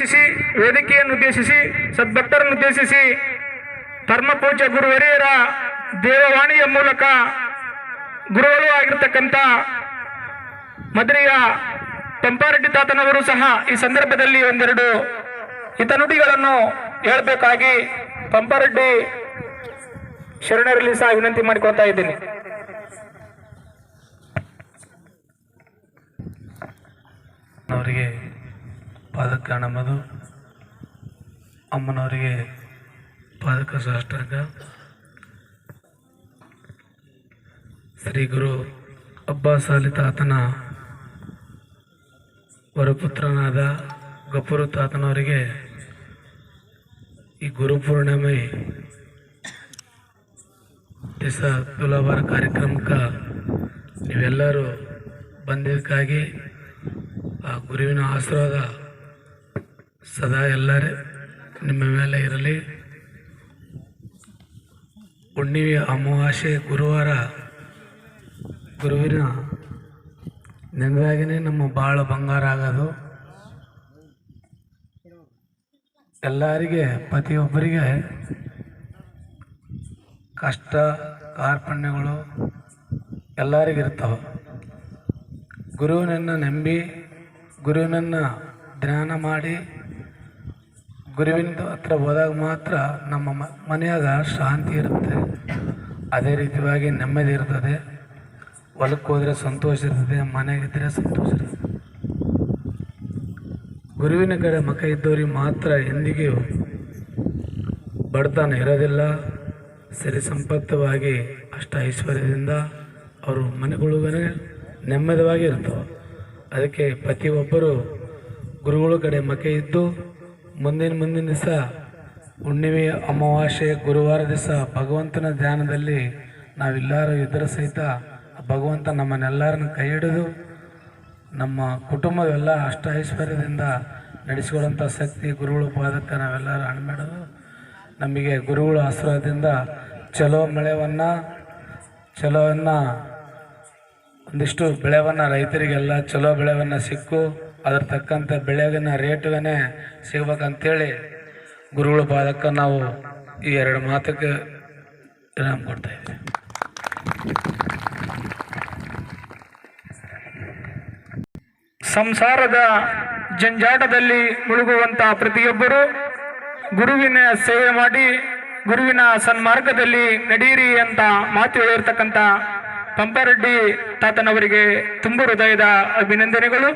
ಉದ್ದೇಶಿಸಿ, ವೇದಿಕೆಯನ್ನು ಉದ್ದೇಶಿಸಿ, ಸದ್ಭಕ್ತರನ್ನು ಉದ್ದೇಶಿಸಿ, ಧರ್ಮಪೂಜ್ಯ ಗುರುವರಿಯರ ದೇವವಾಣಿಯ ಮೂಲಕ ಗುರುಗಳು ಆಗಿರ್ತಕ್ಕಂಥ ಮದ್ರಿಯ ಪಂಪಾರೆಡ್ಡಿ ತಾತನವರು ಸಹ ಈ ಸಂದರ್ಭದಲ್ಲಿ ಒಂದೆರಡು ಹಿತನುಡಿಗಳನ್ನು ಹೇಳಬೇಕಾಗಿ ಪಂಪಾರೆಡ್ಡಿ ಶರಣರಲ್ಲಿ ಸಹ ವಿನಂತಿ ಮಾಡಿಕೊಳ್ತಾ ಇದ್ದೀನಿ. ಅವರಿಗೆ ಪಾದಕ ನಮ್ಮದು ಅಮ್ಮನವರಿಗೆ ಪಾದಕ ಸಾಷ್ಟಾಂಗ. ಶ್ರೀ ಗುರು ಅಬ್ಬಾಸ್ ಅಲಿ ತಾತನ ವರಪುತ್ರನಾದ ಗಪುರು ತಾತನವರಿಗೆ ಈ ಗುರುಪೂರ್ಣಿಮೆ ದಿವಸ ತುಲಾಭಾರ ಕಾರ್ಯಕ್ರಮಕ್ಕೆ ನೀವೆಲ್ಲರೂ ಬಂದಿದ್ದಕ್ಕಾಗಿ ಆ ಗುರುವಿನ ಆಶೀರ್ವಾದ ಸದಾ ಎಲ್ಲರೇ ನಿಮ್ಮ ಮೇಲೆ ಇರಲಿ. ಹುಣ್ಣಿಮೆ ಅಮಾವಾಸ್ಯೆ ಗುರುವಾರ. ಗುರುವಿನ ನೆನದಾಗಿನೇ ನಮ್ಮ ಬಾಳ ಬಂಗಾರ ಆಗೋದು. ಎಲ್ಲರಿಗೆ, ಪ್ರತಿಯೊಬ್ಬರಿಗೆ ಕಷ್ಟ, ಕಾರ್ಪಣ್ಯಗಳು ಎಲ್ಲರಿಗಿರ್ತಾವೆ ಗುರುವಿನನ್ನು ನಂಬಿ ಗುರುವಿನನ್ನು ಧ್ಯಾನ ಮಾಡಿ ಗುರುವಿನ ಹತ್ರ ಹೋದಾಗ ಮಾತ್ರ ನಮ್ಮ ಮನೆಯಾಗ ಶಾಂತಿ ಇರುತ್ತೆ. ಅದೇ ರೀತಿಯಾಗಿ ನೆಮ್ಮದಿ ಇರ್ತದೆ. ಹೊಲಕ್ಕೆ ಹೋದರೆ ಸಂತೋಷ ಇರ್ತದೆ ಮನೆಗಿದ್ದರೆ ಸಂತೋಷ ಇರ್ತದೆ. ಗುರುವಿನ ಕಡೆ ಮಕ ಇದ್ದವ್ರಿಗೆ ಮಾತ್ರ ಎಂದಿಗೂ ಬಡತನ ಇರೋದಿಲ್ಲ. ಸರಿ ಸಂಪತ್ತವಾಗಿ, ಅಷ್ಟ ಐಶ್ವರ್ಯದಿಂದ ಅವರು ಮನೆಗಳಿಗೇ ನೆಮ್ಮದಿಯಾಗಿ ಇರ್ತವೆ. ಅದಕ್ಕೆ ಪ್ರತಿಯೊಬ್ಬರು ಗುರುಗಳ ಕಡೆ ಮಕ ಇದ್ದು ಮುಂದಿನ ಮುಂದಿನ ದಿವಸ ಹುಣ್ಣಿಮೆ, ಅಮಾವಾಸ್ಯೆ, ಗುರುವಾರ ದಿವಸ ಭಗವಂತನ ಧ್ಯಾನದಲ್ಲಿ ನಾವೆಲ್ಲರೂ ಇದ್ರ ಸಹಿತ ಭಗವಂತ ನಮ್ಮನ್ನೆಲ್ಲರನ್ನ ಕೈ ಹಿಡಿದು ನಮ್ಮ ಕುಟುಂಬವೆಲ್ಲ ಅಷ್ಟ ಐಶ್ವರ್ಯದಿಂದ ನಡೆಸಿಕೊಡುವಂಥ ಶಕ್ತಿ, ಗುರುಗಳ ಪಾದಕ್ಕೆ ನಾವೆಲ್ಲರೂ ಅಣಮೆಡೋದು ನಮಗೆ ಗುರುಗಳ ಆಶೀರ್ವಾದದಿಂದ ಚಲೋ ಮಳೆವನ್ನು ಚಲೋವನ್ನು ಒಂದಿಷ್ಟು ಬೆಳೆವನ್ನು ರೈತರಿಗೆಲ್ಲ ಚಲೋ ಬೆಳೆವನ್ನು ಸಿಕ್ಕು. ಅದ್ರ ತಕ್ಕಂಥ ಬೆಳೆಗಿನ ರೇಟ್ಗನೇ ಸಿಗ್ಬೇಕಂತೇಳಿ ಗುರುಗಳ ಪಾದಕ್ಕೆ ನಾವು ಈ ಎರಡು ಮಾತಕ್ಕೆ ವಿರಾಮ ಕೊಡ್ತಾ ಇದ್ದೀವಿ ಸಂಸಾರದ ಜಂಜಾಟದಲ್ಲಿ ಮುಳುಗುವಂತಹ ಪ್ರತಿಯೊಬ್ಬರು ಗುರುವಿನ ಸೇವೆ ಮಾಡಿ ಗುರುವಿನ ಸನ್ಮಾರ್ಗದಲ್ಲಿ ನಡೆಯಿರಿ ಅಂತ ಮಾತು ಹೇಳಿರ್ತಕ್ಕಂಥ ಪಂಪರೆಡ್ಡಿ ತಾತನವರಿಗೆ ತುಂಬ ಹೃದಯದ ಅಭಿನಂದನೆಗಳು.